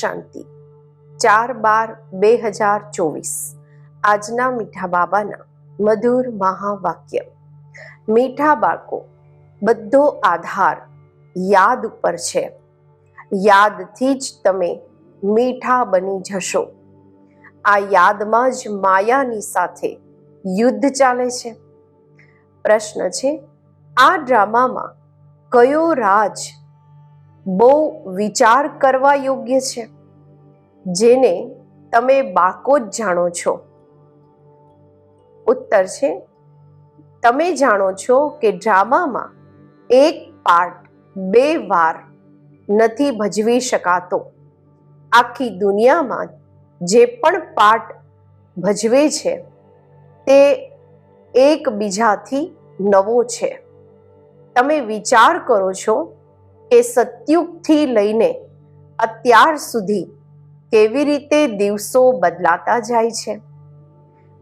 શાંતિ. ચાર બાર બે હજાર ચોવીસ. આજના મીઠા બાબાના મધુર મહાવાક્ય. મીઠા બાળકો, બધો આધાર યાદ ઉપર છે. યાદથી જ તમે મીઠા બની જશો. આ યાદમાં જ માયાની સાથે યુદ્ધ ચાલે છે. પ્રશ્ન છે, આ ડ્રામામાં કયો રાજ બહુ વિચાર કરવા યોગ્ય છે. જેને તમે બાકો જ જાણો છો. ઉત્તર છે, તમે જાણો છો કે ડ્રામામાં એક પાર્ટ બે વાર નથી ભજવી શકાતો. આખી દુનિયામાં જે પણ પાર્ટ ભજવે છે, તે એકબીજાથી નવો છે. તમે વિચાર કરો છો કે સતયુગથી લઈને અત્યાર સુધી કેવી રીતે દિવસો બદલાતા જાય છે?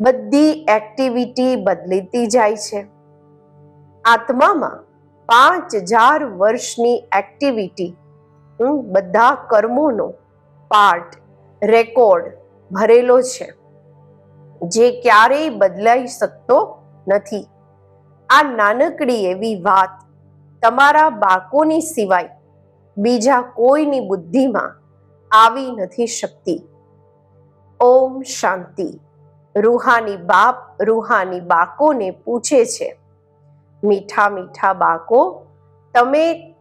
બધી એક્ટિવિટી બદલીતી જાય છે. આત્મામાં પાંચ હજાર વર્ષની એક્ટિવિટી હું બધા કર્મોનો પાર્ટ રેકોર્ડ ભરેલો છે. જે ક્યારેય બદલાઈ શકતો નથી. આ નાનકડી એવી વાત તમારા બાકોની સિવાય બીજા કોઈની બુદ્ધિમાં આવી નથી શકતી. ઓમ શાંતિ. રૂહાની બાપ રૂહાની બાકોને પૂછે છે, મીઠા મીઠા બાકો, તમે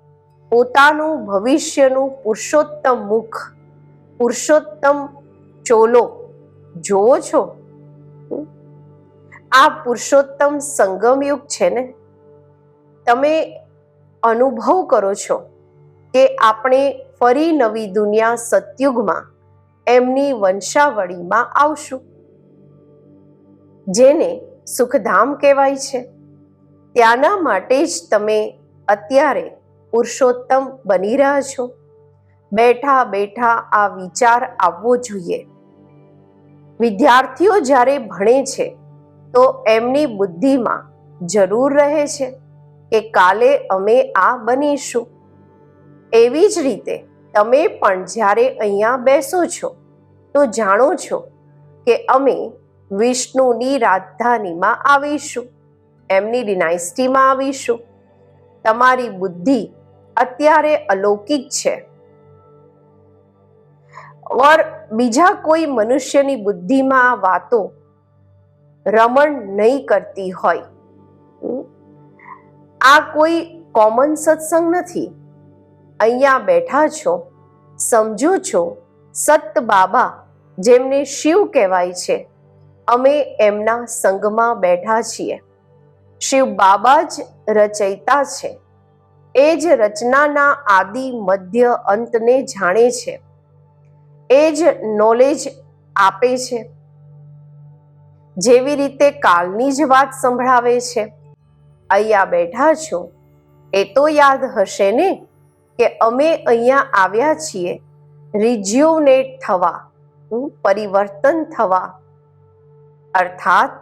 પોતાનું ભવિષ્યનું પુરુષોત્તમ મુખ, પુરુષોત્તમ ચોલો જોવો છો? આ પુરુષોત્તમ સંગમયુગ છે ને. તમે અનુભવ કરો છો કે આપણે ફરી નવી દુનિયા સતયુગમાં એમની વંશાવળીમાં આવશું? જેને સુખધામ કહેવાય છે. ત્યાંના માટે જ તમે અત્યારે પુરુષોત્તમ બની રહ્યા છો. બેઠા બેઠા આ વિચાર આવવો જોઈએ. વિદ્યાર્થીઓ જ્યારે ભણે છે તો એમની બુદ્ધિમાં જરૂર રહે છે. કે કાલે અમે આ બનીશું. એવી જ રીતે તમે પણ જ્યારે અહીંયા બેસો છો, તો જાણો છો કે અમે વિષ્ણુની રાજધાનીમાં આવીશું, એમની ડિનાઇસ્ટીમાં આવીશું. તમારી બુદ્ધિ અત્યારે અલૌકિક છે. ઓર બીજા કોઈ મનુષ્યની બુદ્ધિમાં આ વાતો રમણ નહીં કરતી હોય. આ કોઈ કોમન સત્સંગ નથી. અહીંયા બેઠા છો, સમજો છો, સત બાબા, જેમને શિવ કહેવાય છે. અમે એમના સંગમાં બેઠા છીએ. શિવ બાબા જ રચયિતા છે. એ જ રચનાના આદિ મધ્ય અંતને જાણે છે. એ જ નોલેજ આપે છે. જેવી રીતે કાલની જ વાત સંભળાવે છે. અહીંયા બેઠા છો? એ તો યાદ હશે ને કે અમે અહીંયા આવ્યા છીએ. રિજ્યુનેટ થવા પરિવર્તન થવા. અર્થાત,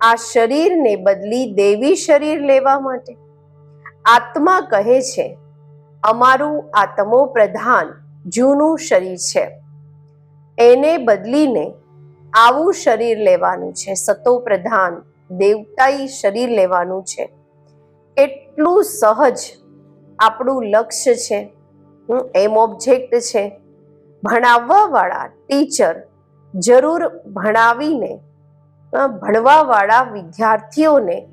આ શરીરને બદલી દેવી શરીર લેવા માટે. આત્મા કહે છે, અમારું આત્મો પ્રધાન જૂનું શરીર છે. એને બદલીને આવું શરીર લેવાનું છે. સતો પ્રધાન દેવતાઈ શરીર લેવાનું છે. એટલું સહજ આપણું લક્ષ્ય છે. હું એમ ઓબ્જેક્ટ છે. ભણાવવાવાળા ટીચર જરૂર ભણાવીને ભણવાવાળા વિદ્યાર્થીઓને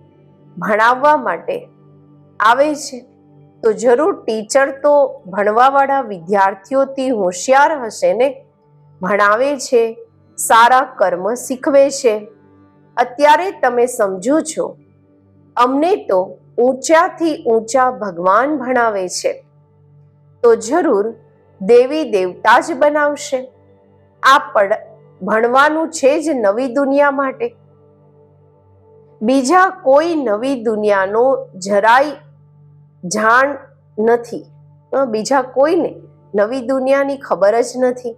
ભણાવવા માટે આવે છે. તો જરૂર ટીચર તો ભણવાવાળા વિદ્યાર્થીઓથી હોશિયાર હશે ને? ભણાવે છે, સારા કર્મ શીખવે છે. અત્યારે તમે સમજો છો, અમને તો ઊંચાથી ઊંચા ભગવાન ભણાવે છે. તો જરૂર દેવી દેવતા જ બનાવશે. આ પણ ભણવાનું છે જ નવી દુનિયા માટે. બીજા કોઈ નવી દુનિયાનો જરાય જાણ નથી. બીજા કોઈને નવી દુનિયાની ખબર જ નથી.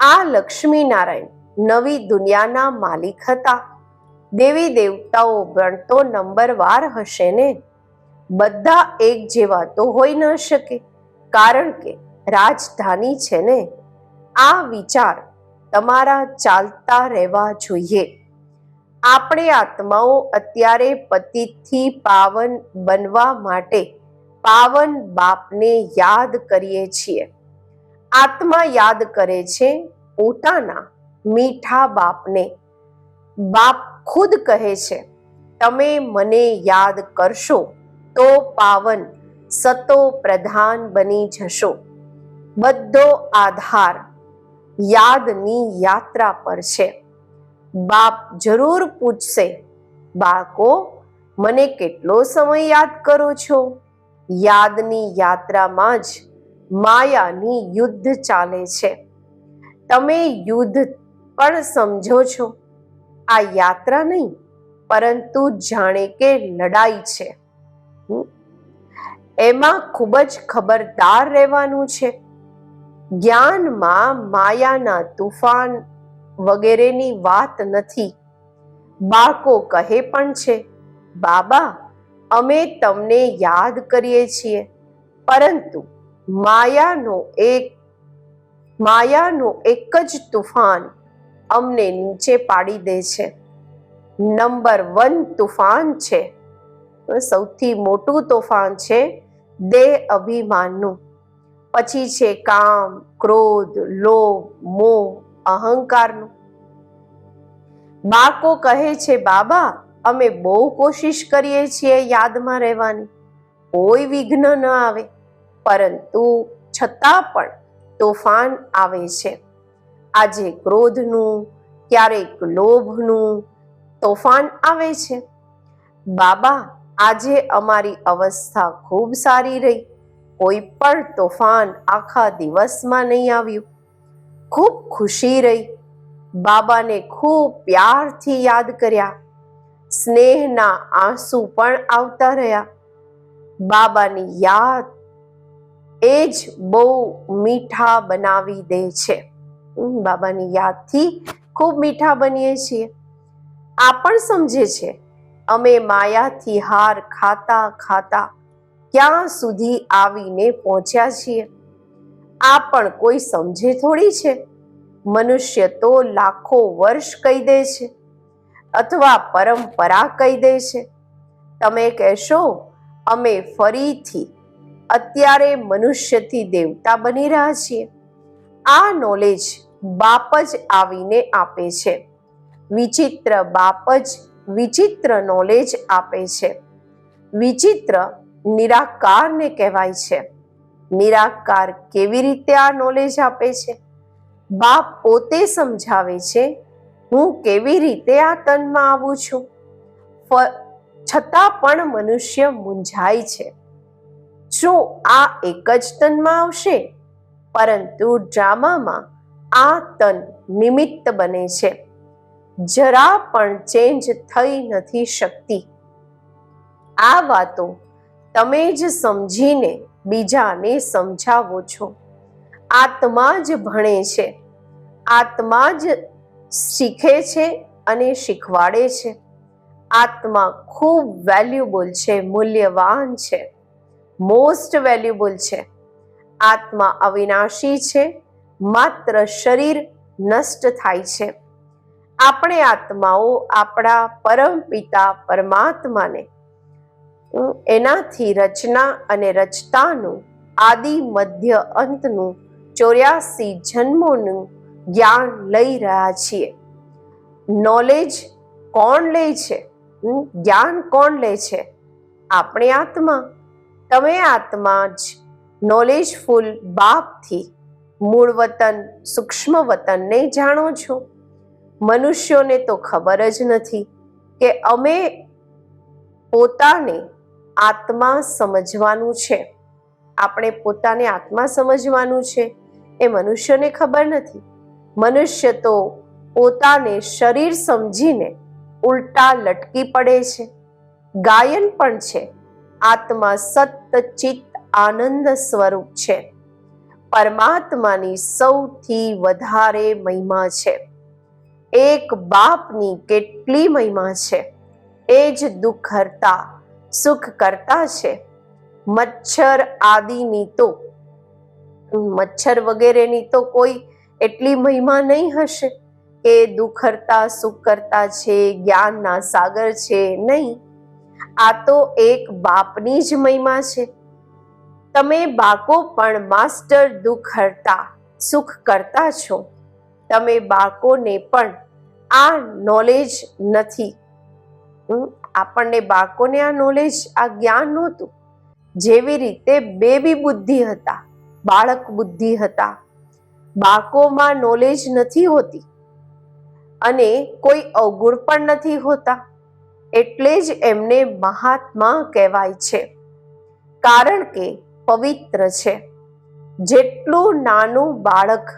આ લક્ષ્મીનારાયણ નવી દુનિયાના માલિક હતા. દેવી દેવતાઓ પણ તો નંબરવાર હશે ને? બધા એક જેવા તો હોઈ ન શકે, કારણ કે રાજધાની છે ને? આ વિચાર તમારા ચાલતા રહેવા જોઈએ. આપણે આત્માઓ અત્યારે પતિથી પાવન બનવા માટે પાવન બાપને યાદ કરીએ છીએ. આત્મા યાદ કરે છે પોતાના મીઠા બાપને. બાપ ખુદ કહે છે, તમે મને યાદ કરશો તો પાવન સતો પ્રધાન બની જશો. બધો આધાર યાદની યાત્રા પર છે. બાપ જરૂર પૂછશે, બાળકો, મને કેટલો સમય યાદ કરો છો? યાદની યાત્રામાં જ માયાની યુદ્ધ ચાલે છે. તમે યુદ્ધ પણ સમજો છો. આ યાત્રા નહીં, પરંતુ જાણે કે લડાઈ છે. એમાં ખૂબ જ ખબરદાર રહેવાનું છે. જ્ઞાનમાં માયાના તુફાન વગેરેની વાત નથી. બાળકો કહે પણ છે, બાબા, અમે તમને યાદ કરીએ છીએ. પરંતુ માયાનો એક માયાનો એક જ તુફાન અમને નીચે પાડી દે છે. નંબર વન તુફાન છે. સૌથી મોટું તોફાન છે દેહ અભિમાનનું. પછી છે કામ, ક્રોધ, લોભ, મોહ, અહંકારનું. બાળકો કહે છે, બાબા, અમે બહુ કોશિશ કરીએ છીએ યાદમાં રહેવાની. કોઈ વિઘ્ન ન આવે. પરંતુ છતાં પણ તોફાન આવે છે. આજે ક્રોધનું, ક્યારેક લોભનું તોફાન આવે છે. બાબા, આજે અમારી અવસ્થા ખૂબ સારી રહી. કોઈ પણ તોફાન આખા દિવસમાં નહીં આવ્યું. ખૂબ ખુશી રહી. બાબાને ખૂબ પ્યારથી યાદ કર્યા. સ્નેહના આંસુ પણ આવતા રહ્યા. બાબાની યાદ એ જ બહુ મીઠા બનાવી દે છે. બાબાની યાદથી ખૂબ મીઠા બનીએ છીએ. આ પણ સમજે છે, અમે માયાથી હાર ખાતા ખાતા ક્યાં સુધી આવીને પહોંચ્યા છીએ? આ પણ કોઈ સમજે થોડી છે? મનુષ્ય તો લાખો વર્ષ કહી દે છે, અથવા પરંપરા કહી દે છે. તમે કહેશો, અમે ફરીથી અત્યારે મનુષ્યથી દેવતા બની રહ્યા છીએ. આ નોલેજ બાપ જ આવીને આપે છે. વિચિત્ર બાપ જ વિચિત્ર નોલેજ આપે છે. વિચિત્ર નિરાકારને કહેવાય છે. નિરાકાર કેવી રીતે આ નોલેજ આપે છે? બાપ પોતે સમજાવે છે, હું કેવી રીતે આ તનમાં આવું છું? છતાં પણ મનુષ્ય મૂંઝાય છે. શું આ એક જ તનમાં આવશે? પરંતુ ડ્રામામાં આ તન નિમિત્ત બને છે. જરા પણ ચેન્જ થઈ નથી શકતી. આ વાતો તમે જ સમજીને બીજાને સમજાવો છો. આત્મા જ ભણે છે. આત્મા જ શીખે છે અને શીખવાડે છે. આત્મા ખૂબ વેલ્યુબલ છે, મૂલ્યવાન છે. મોસ્ટ વેલ્યુબલ છે. આત્મા અવિનાશી છે, માત્ર શરીર નષ્ટ થાય છે. આપણે આત્માઓ આપણા પરમ પિતા પરમાત્માને એનાથી રચના અને રચતાનું આદિ મધ્ય અંતનું ચોર્યાસી જન્મોનું જ્ઞાન લઈ રહ્યા છીએ. નોલેજ કોણ લે છે? જ્ઞાન કોણ લે છે? આપણે આત્મા. તમે આત્મા જ નોલેજફુલ બાપથી મૂળ વતન, સૂક્ષ્મ વતનને જાણો છો? મનુષ્યોને તો ખબર જ નથી કે અમે પોતાને આત્મા સમજવાનું છે. આપણે પોતાને આત્મા સમજવાનું છે એ મનુષ્યને ખબર નથી. મનુષ્ય તો પોતાને શરીર સમજીને ઉલટા લટકી પડે છે. ગાયન પણ છે. આત્મા સત ચિત્ત આનંદ સ્વરૂપ છે. પરમાત્માની સૌથી વધારે મહિમા છે. એક બાપની કેટલી મહિમા છે. એ જ દુઃખ હરતા, સુખ કરતા છે. મચ્છર આદિની તો, મચ્છર વગેરેની તો કોઈ એટલી મહિમા નહીં હશે કે દુઃખ હરતા, સુખ કરતા છે, જ્ઞાનના સાગર છે, નહીં. આ તો એક બાપની જ મહિમા છે. તમે બાળકો પણ માસ્ટર દુઃખ હરતા સુખ કરતા છો. તમે બાકોને પણ આ નોલેજ નથી. આપણને બાળકોને આ નોલેજ આ જ્ઞાન નહોતું. જેવી રીતે બેબી બુદ્ધિ હતા, બાળક બુદ્ધિ હતા બાકોમાં નોલેજ નથી હોતી. અને કોઈ અવગુણ પણ નથી હોતા. એટલે જ એમને મહાત્મા કહેવાય છે. કારણ કે પવિત્ર છે. જેટલું નાનું બાળક,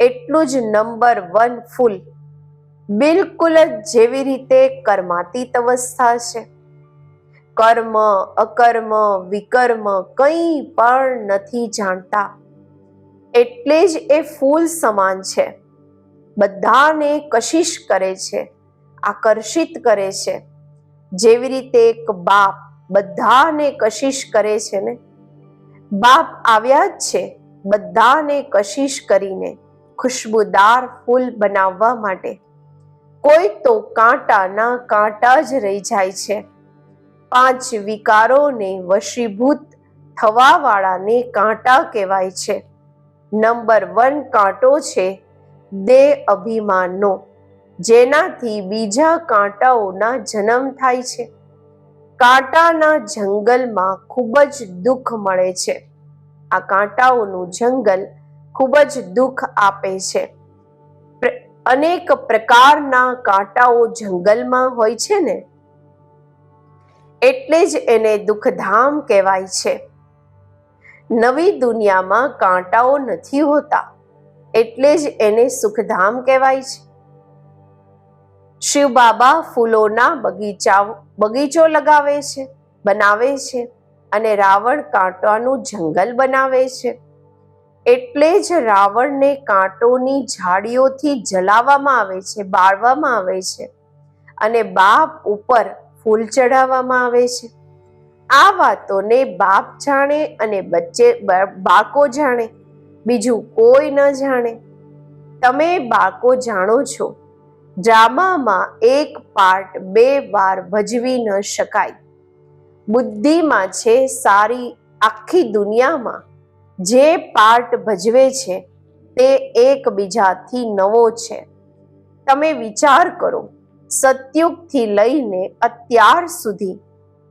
એટલું જ નંબર વન ફૂલ બિલકુલ જ જેવી રીતે કર્માતીત અવસ્થા છે. કર્મ, અકર્મ, વિકર્મ કંઈ પણ નથી જાણતા. એટલે જ એ ફૂલ સમાન છે. બધાને કશિશ કરે છે, આકર્ષિત કરે છે. જેવી રીતે એક બાપ બધાને કશિશ કરે છે ને બાપ આવ્યા જ છે. બધાને કશિશ કરીને ખુશ્બુદાર ફૂલ બનાવવા માટે. કોઈ તો કાંટાના કાંટા જ રહી જાય છે. પાંચ વિકારોને વશીભૂત થવાવાળાને કાંટા કહેવાય છે. નંબર વન કાંટો છે દેહ અભિમાનનો, જેનાથી બીજા કાંટાઓના જન્મ થાય છે. કાંટાના જંગલમાં ખૂબ જ દુઃખ મળે છે. આ કાંટાઓનું જંગલ ખૂબ જ દુઃખ આપે છે. અનેક પ્રકારના કાંટાઓ જંગલમાં હોય છે ને? એટલે જ એને દુઃખધામ કહેવાય છે. નવી દુનિયામાં કાંટાઓ નથી હોતા, એટલે જ એને સુખધામ કહેવાય છે. શિવ બાબા ફૂલોના બગીચા બગીચો લગાવે છે, બનાવે છે અને રાવણ કાંટાનું જંગલ બનાવે છે. એટલે જ રાવણને કાંટોની ઝાડીઓથી જલાવવામાં આવે છે, બાળવામાં આવે છે અને બાપ ઉપર ફૂલ ચડાવવામાં આવે છે. આ વાતોને બાપ જાણે અને બચ્ચે બ- બાળકો જાણે. બીજું કોઈ ન જાણે. તમે બાળકો જાણો છો ડ્રામામાં એક પાર્ટ બે વાર ભજવી ન શકાય. બુદ્ધિમાં છે સારી આખી દુનિયામાં. જે પાર્ટ ભજવે છે તે એકબીજાથી નવો છે. તમે વિચાર કરો, સતયુગથી લઈને અત્યાર સુધી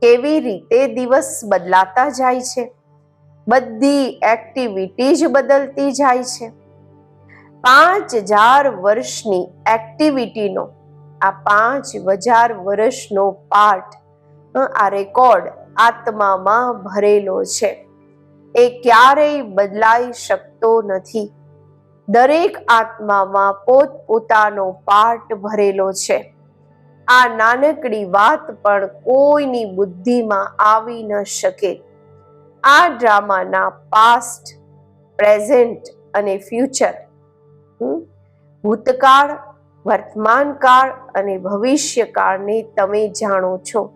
કેવી રીતે દિવસ બદલાતા જાય છે? બધી એક્ટિવિટી જ બદલતી જાય છે. પાંચ હજાર વર્ષની એક્ટિવિટીનો આ પાંચ હજાર વર્ષનો પાઠ આ રેકોર્ડ આત્મામાં ભરેલો છે. એ ક્યારેય બદલાઈ શકતો નથી. દરેક આત્મામાં પોતપોતાનો પાઠ ભરેલો છે. આ નાનકડી વાત પણ કોઈની બુદ્ધિમાં આવી ન શકે. આ ડ્રામાના પાસ્ટ પ્રેઝન્ટ અને ફ્યુચર ભૂતકાળ, વર્તમાનકાળ અને ભવિષ્યકાળને તમે જાણો છો.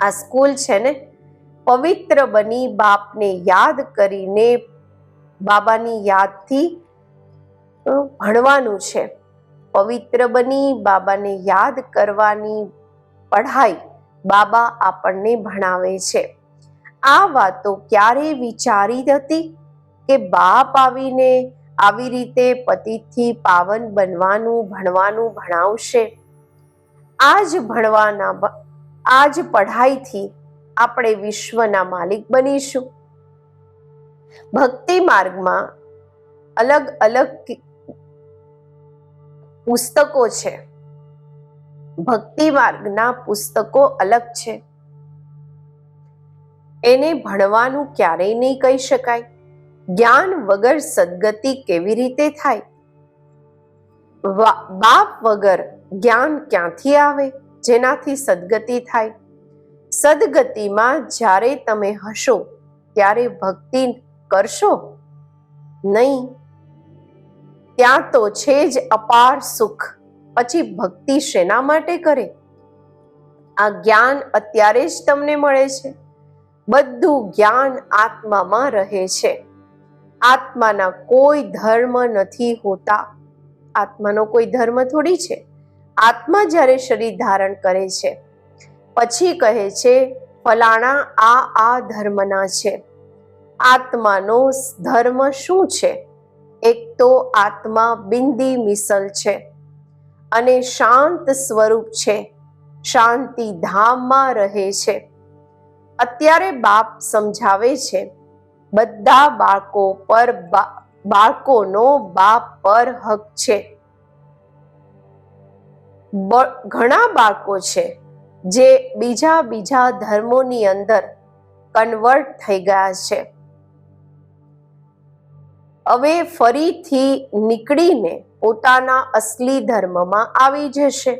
આ સ્કૂલ છે ને, પવિત્ર બની બાપને યાદ કરીને બાબાની યાદથી ભણવાનું છે. પવિત્ર બની બાબાને યાદ કરવાની પઢાઈ બાબા આપણને ભણાવે છે. આ વાતો ક્યારે વિચારી હતી કે બાપ આવીને આવી રીતે પતિથી પાવન બનવાનું, ભણવાનું ભણાવશે. આ જ ભણવાના આજ પઢાઈથી આપણે વિશ્વના માલિક બનીશું. ભક્તિ માર્ગમાં અલગ અલગ પુસ્તકો છે. ભક્તિ માર્ગના પુસ્તકો અલગ છે. એને ભણવાનું ક્યારેય નહીં કહી શકાય. જ્ઞાન વગર સદગતિ કેવી રીતે થાય? બાપ વગર જ્ઞાન ક્યાંથી આવે? જેનાથી સદગતિ થાય? સદગતિમાં જ્યારે તમે હશો, ત્યારે ભક્તિ કરશો? નહીં. ત્યાં તો છે જ અપાર સુખ. પછી ભક્તિ શેના માટે કરે? આ જ્ઞાન અત્યારે જ તમને મળે છે. બધું જ્ઞાન આત્મામાં રહે છે. આત્માના કોઈ ધર્મ નથી હોતા. આત્માનો કોઈ ધર્મ થોડી છે. આત્મા જ્યારે શરીર ધારણ કરે છે, પછી કહે છે, ફલાણા, આ આ ધર્મના છે. આત્માનો ધર્મ શું છે? એક તો આત્મા બિંદી મિસલ છે અને શાંત સ્વરૂપ છે. શાંતિ ધામમાં રહે છે. અત્યારે બાપ સમજાવે છે બધા બાળકો પર બાળકોનો બાપ પર હક છે. ઘણા બાળકો છે જે બીજા બીજા ધર્મોની અંદર કન્વર્ટ થઈ ગયા છે. હવે ફરીથી નીકળીને પોતાના અસલી ધર્મમાં આવી જશે.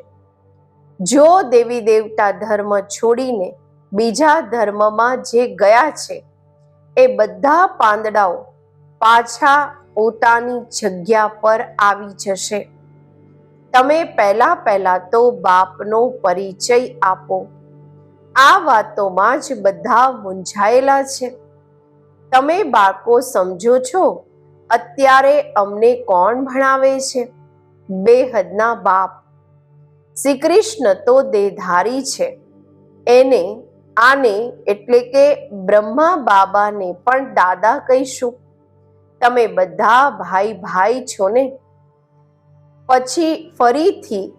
જો દેવી દેવતા ધર્મ છોડીને બીજા ધર્મમાં જે ગયા છે એ બધા પાંદડાઓ પાછા પોતાની જગ્યા પર આવી જશે. તમે પહેલા પહેલા તો બાપનો પરિચય આપો. આ વાતોમાં જ બધા મૂંઝાયેલા છે. તમે બાળકો સમજો છો, અત્યારે અમને કોણ ભણાવે છે? બેહદના બાપ. શ્રી કૃષ્ણ તો દેધારી છે. એને આને એટલે કે બ્રહ્મા બાબાને પણ દાદા કહીશું. તમે બધા ભાઈ ભાઈ છો ને? પછી ફરીથી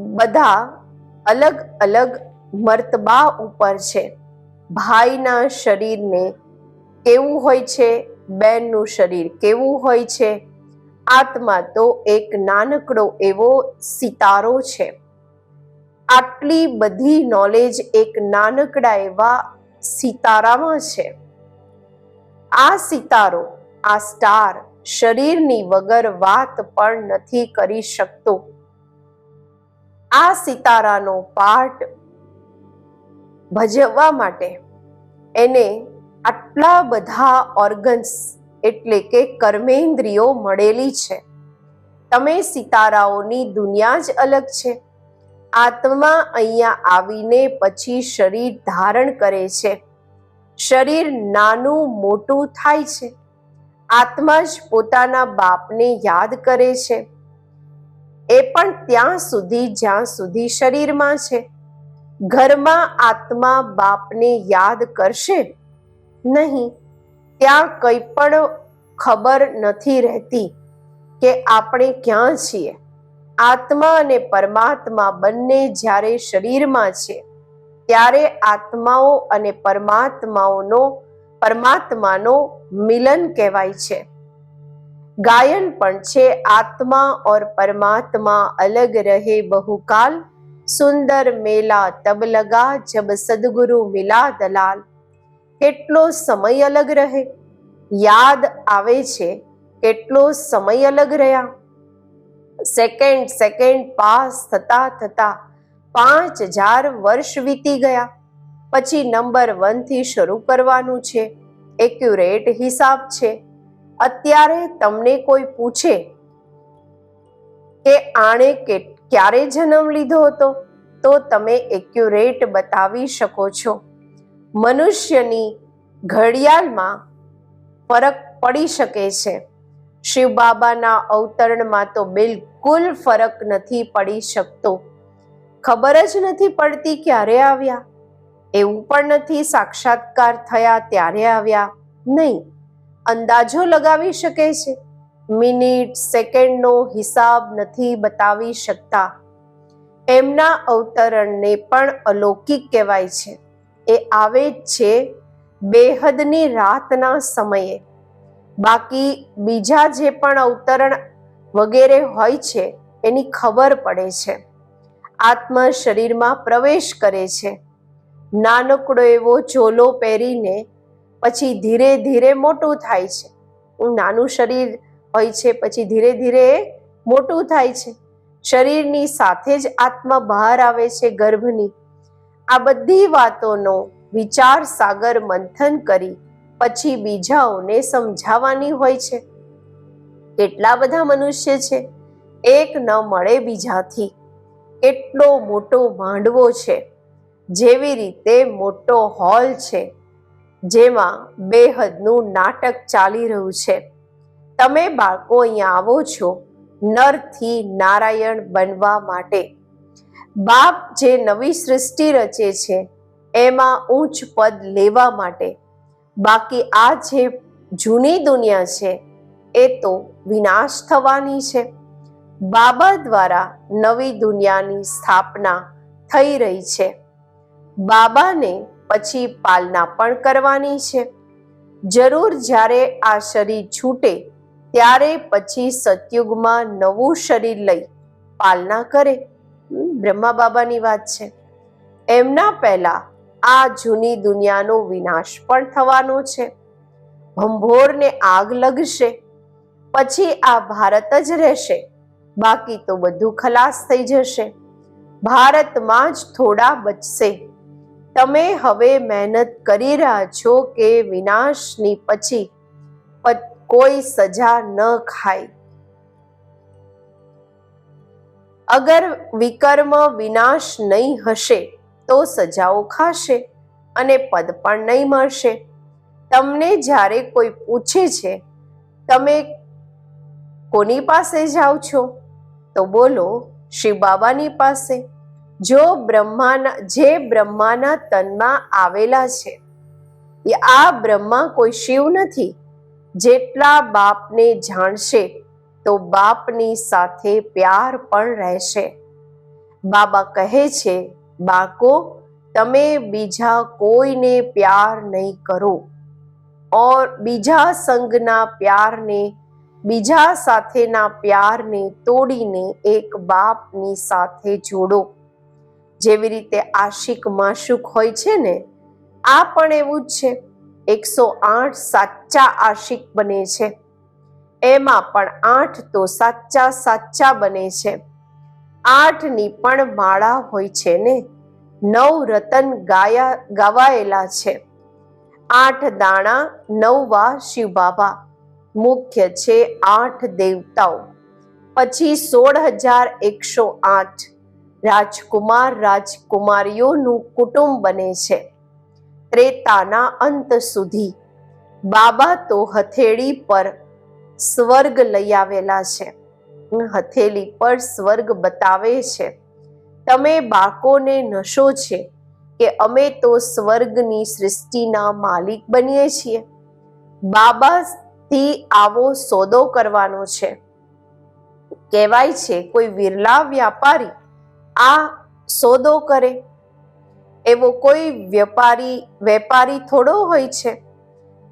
બધા અલગ અલગ મર્તબા ઉપર છે. ભાઈના શરીરને કેવું હોય છે? બેનનું શરીર કેવું હોય છે? આત્મા તો એક નાનકડો એવો સિતારો છે. આટલી બધી નોલેજ એક નાનકડા એવા સિતારામાં છે. આ સિતારો, આ સ્ટાર શરીરની વગર વાત પણ નથી કરી શકતો. આ સિતારાનો પાર્ટ ભજવવા માટે એને આટલા બધા ઓર્ગન્સ એટલે કે કર્મેન્દ્રિયો મળેલી છે. તમે સિતારાઓની દુનિયા જ અલગ છે. આત્મા અહીંયા આવીને પછી શરીર ધારણ કરે છે. શરીર નાનું મોટું થાય છે. આત્મા જ પોતાના બાપને યાદ કરે છે. એ પણ ત્યાં સુધી, જ્યાં સુધી શરીરમાં છે. ઘરમાં આત્મા બાપને યાદ કરશે? નહીં. ત્યાં કંઈ પણ ખબર નથી રહેતી કે આપણે ક્યાં છીએ. આત્મા અને પરમાત્મા બંને જ્યારે શરીરમાં છે, ત્યારે આત્માઓ અને પરમાત્માઓનો, પરમાત્માનો મિલન કહેવાય છે. ગાયન પણ છે, આત્મા ઓર પરમાત્મા અલગ રહે બહુકાલ, સુંદર મેલા તબ લગા જબ સદગુરુ મિલા દલાલ. કેટલો સમય અલગ રહે? યાદ આવે છે, કેટલો સમય અલગ રહ્યા? સેકન્ડ સેકન્ડ પાસ થતા થતા પાંચ હજાર વર્ષ વીતી ગયા. પછી નંબર વનથી શરૂ કરવાનું છે. એક્યુરેટ હિસાબ છે. અત્યારે તમને કોઈ પૂછે કે આણે કે ક્યારે જન્મ લીધો હતો, તો તમે એક્યુરેટ બતાવી શકો છો. મનુષ્યની ઘડિયાળમાં ફરક પડી શકે છે. શિવ બાબાના અવતરણમાં તો બિલકુલ ફરક નથી પડી શકતો. ખબર જ નથી પડતી ક્યારે આવ્યા. એવું પણ નથી સાક્ષાત્કાર થયા ત્યારે આવ્યા. નહીં, અંદાજો લગાવી શકે છે. મિનિટ, સેકન્ડનો હિસાબ નથી બતાવી શકતા. એમના અવતરણને પણ અલૌકિક કહેવાય છે. એ આવે જ છે બેહદની રાતના સમયે. બાકી બીજા જે પણ અવતરણ વગેરે હોય છે, એની ખબર પડે છે. આત્મા શરીરમાં પ્રવેશ કરે છે. નાનકડો એવો ચોલો પહેરીને પછી ધીરે ધીરે મોટું થાય છે. નાનું શરીર હોય છે, પછી ધીરે ધીરે મોટું થાય છે. શરીરની સાથે જ આત્મા બહાર આવે છે ગર્ભની. આ બધી વાતોનો વિચાર સાગર મંથન કરી પછી બીજાઓને સમજાવવાની હોય છે. કેટલા બધા મનુષ્ય છે? એક ન મળે બીજાથી. કેટલો મોટો માંડવો છે. જેવી રીતે મોટો હોલ છે. જેમાં બેહદનું નાટક ચાલી રહ્યું છે. તમે બાળકો અહીંયા આવો છો નરથી નારાયણ બનવા માટે. બાપ જે નવી સૃષ્ટિ રચે છે, એમાં ઉચ્ચ પદ લેવા માટે. બાકી આ જે જૂની દુનિયા છે, એ તો વિનાશ થવાની છે. બાબા દ્વારા નવી દુનિયાની સ્થાપના થઈ રહી છે. બાબાને પછી પાલના પણ કરવાની છે. જરૂર જ્યારે આ શરીર છૂટે, ત્યારે પછી સતયુગમાં નવું શરીર લઈ પાલના કરે. બ્રહ્મા બાબાની વાત છે. એમના પહેલા આ જૂની દુનિયાનો વિનાશ પણ થવાનો છે. ભંભોરને આગ લગશે, પછી આ ભારત જ રહેશે. બાકી તો બધું ખલાસ થઈ જશે. ભારતમાં જ થોડા બચશે. તમે હવે મહેનત કરી રહ્યા છો કે વિનાશની પછી કોઈ સજા ન ખાય. અગર વિકર્મ વિનાશ નહીં હશે તો સજાઓ ખાશે અને પદ પણ નહીં મળશે. તમને જ્યારે કોઈ પૂછે છે, તમે કોની પાસે જાઓ છો? તો બોલો શિવ બાબાની પાસે, જો બ્રહ્માના, જે બ્રહ્માના તનમાં આવેલા છે. એ આ બ્રહ્મા કોઈ શિવ નથી. જેટલા બાપને જાણશે, તો બાપની સાથે પ્યાર પણ રહેશે. બાબા કહે છે બાકો, તમે બીજા કોઈને પ્યાર નહીં કરો. ઓર બીજા સંગના પ્યારને, બીજા સાથેના પ્યારને તોડીને એક બાપની સાથે જોડો. જેવી રીતે આશિક માશુક હોય છે ને, આ પણ એવું જ છે. એકસો આઠ સાચા આશિક બને છે. એમાં પણ આઠ તો સાચા સાચા બને છે. આઠની પણ માળા હોય છે ને? નવ રતન ગાયા, ગવાયેલા છે. આઠ દાણા, નવવા શિવ બાબા મુખ્ય છે આઠ દેવતાઓ. પછી સોળ હજાર એકસો આઠ રાજકુમાર, રાજકુમારીઓનું કુટુંબ બને છે. ત્રેતાના અંત સુધી બાબા તો હથેળી પર સ્વર્ગ લઈ આવેલા છે. હથેળી પર સ્વર્ગ બતાવે છે. તમે બાળકોને નશો છે કે અમે તો સ્વર્ગની સૃષ્ટિના માલિક બનીએ છીએ. બાબાથી આવો સોદો કરવાનો છે. કહેવાય છે, કોઈ વિરલા વ્યાપારી આ સોદો કરે. એવો કોઈ વેપારી વેપારી થોડો હોય છે.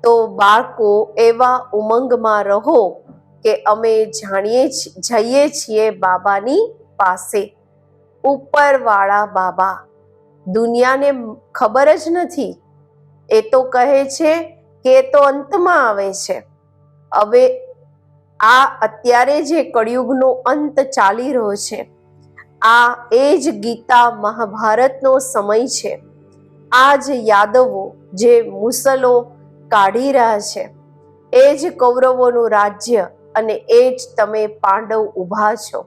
તો બાળકો એવા ઉમંગમાં રહો કે અમે જાણીએ જઈએ છીએ બાબાની પાસે. ઉપરવાળા બાબા, દુનિયાને ખબર જ નથી. એ તો કહે છે કે તો અંતમાં આવે છે. હવે આ અત્યારે જે કળિયુગનો અંત ચાલી રહ્યો છે, આ એ જ ગીતા મહાભારતનો સમય છે. આ જ યાદવો જે મુસલો કાઢી રહ્યા છે. એ જ કૌરવોનું રાજ્ય અને એ જ તમે પાંડવ ઊભા છો.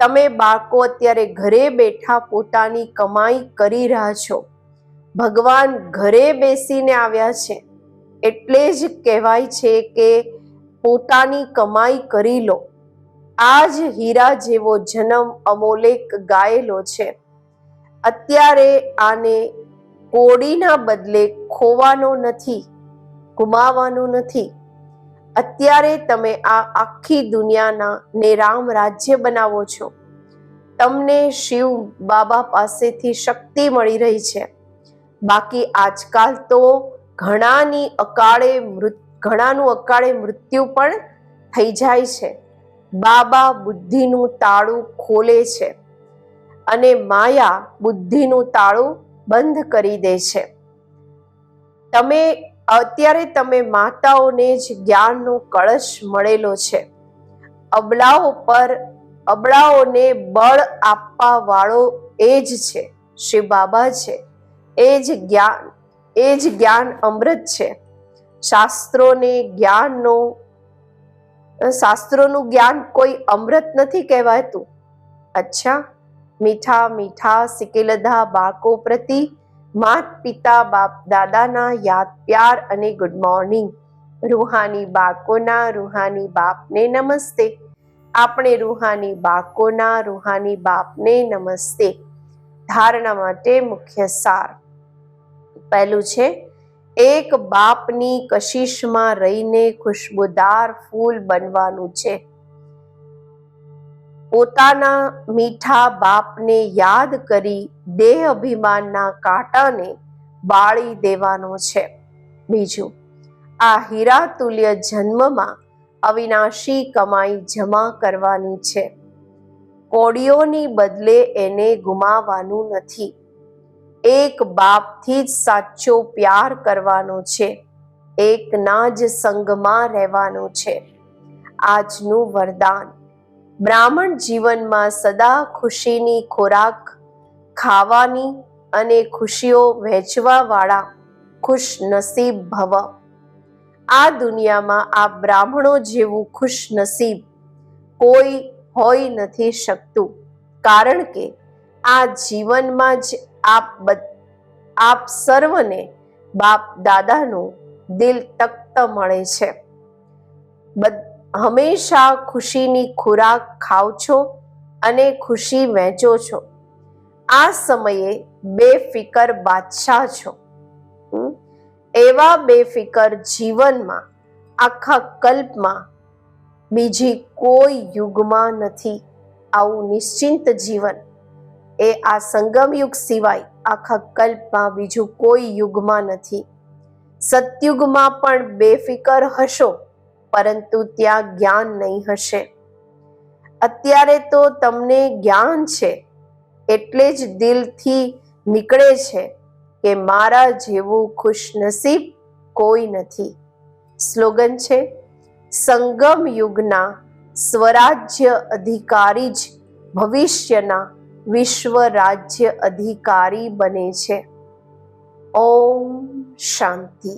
તમે બાળકો અત્યારે ઘરે બેઠા પોતાની કમાઈ કરી રહ્યા છો. ભગવાન ઘરે બેસીને આવ્યા છે. એટલે જ કહેવાય છે કે પોતાની કમાઈ કરી લો. આ જ હીરા જેવો જન્મ અમોલેક ગાયેલો છે. અત્યારે આને કોડીના બદલે ખોવાનો નથી ગુમાવવાનો નથી. અત્યારે તમે આ આખી દુનિયાના ને રામ રાજ્ય બનાવો છો. તમને શિવ બાબા પાસેથી શક્તિ મળી રહી છે. બાકી આજકાલ તો ઘણાની અકાળે ઘણાનું અકાળે મૃત્યુ પણ થઈ જાય છે. બાબા બુદ્ધિનું તાળું ખોલે છે અને માયા બુદ્ધિનું તાળું બંધ કરી દે છે. તમે અત્યારે તમે માતાઓને જ જ્ઞાનનો કળશ મળેલો છે. અબલાઓ પર અબળાઓને બળ આપવા વાળો એ જ છે. શ્રી બાબા છે. એ જ જ્ઞાન, એ જ જ્ઞાન અમૃત છે. શાસ્ત્રોને જ્ઞાનનો, શાસ્ત્રોનું જ્ઞાન કોઈ અમૃત નથી કહેવાતું. અચ્છા, મીઠા મીઠા સિકેલધા બાળકો પ્રતિ માત પિતા બાપ, દાદાના યાદ, પ્યાર અને ગુડ મોર્નિંગ રૂહાની બાળકોના, રૂહાની બાપને નમસ્તે. આપણે રૂહાની બાળકોના, રૂહાની બાપને નમસ્તે. ધારણા માટે મુખ્ય સાર. પહેલું છે, એક બાપની કશિશમાં રહીને ખુશબુદાર ફૂલ બનવાનું છે. પોતાના મીઠા બાપને યાદ કરી દેહ અભિમાનના કાંટાને બાળી દેવાનો છે. બીજું, આ હીરાતુલ્ય જન્મમાં અવિનાશી કમાઈ જમા કરવાની છે. કોડીઓની બદલે એને ગુમાવવાનું નથી. એક બાપથી જ સાચો પ્યાર કરવાનો છે. એકના જ સંગમાં રહેવાનો છે. આજનું વરદાન. બ્રાહ્મણ જીવનમાં સદા ખુશીની ખોરાક ખાવાની અને ખુશીઓ વહેંચવાવાળા ખુશ નસીબ ભવ. આ દુનિયામાં આ બ્રાહ્મણો જેવું ખુશ નસીબ કોઈ હોઈ નથી શકતું. કારણ કે આ જીવનમાં જ આપ આપ સર્વને બાપ દાદાનું દિલ તખ્ત મળે છે. બધ- હંમેશા ખુશીની ખોરાક ખાઓ છો અને ખુશી વહેંચો છો. આ સમયે બેફિકર બાદશાહ છો? એવા બેફિકર જીવનમાં, આખા કલ્પમાં, બીજી કોઈ યુગમાં નથી આવું નિશ્ચિંત જીવન. એ આ સંગમ યુગ સિવાય આખા કલ્પમાં બીજું કોઈ યુગમાં નથી. સતયુગમાં પણ બેફિકર હશો. પરંતુ ત્યાં જ્ઞાન નહીં હશે. અત્યારે તો તમને જ્ઞાન છે, એટલે જ દિલથી નીકળે છે કે મારા જેવું ખુશનસીબ કોઈ નથી. સ્લોગન છે, સંગમ યુગના સ્વરાજ્ય અધિકારી જ ભવિષ્યના વિશ્વ રાજ્ય અધિકારી બને છે. ઓમ શાંતિ.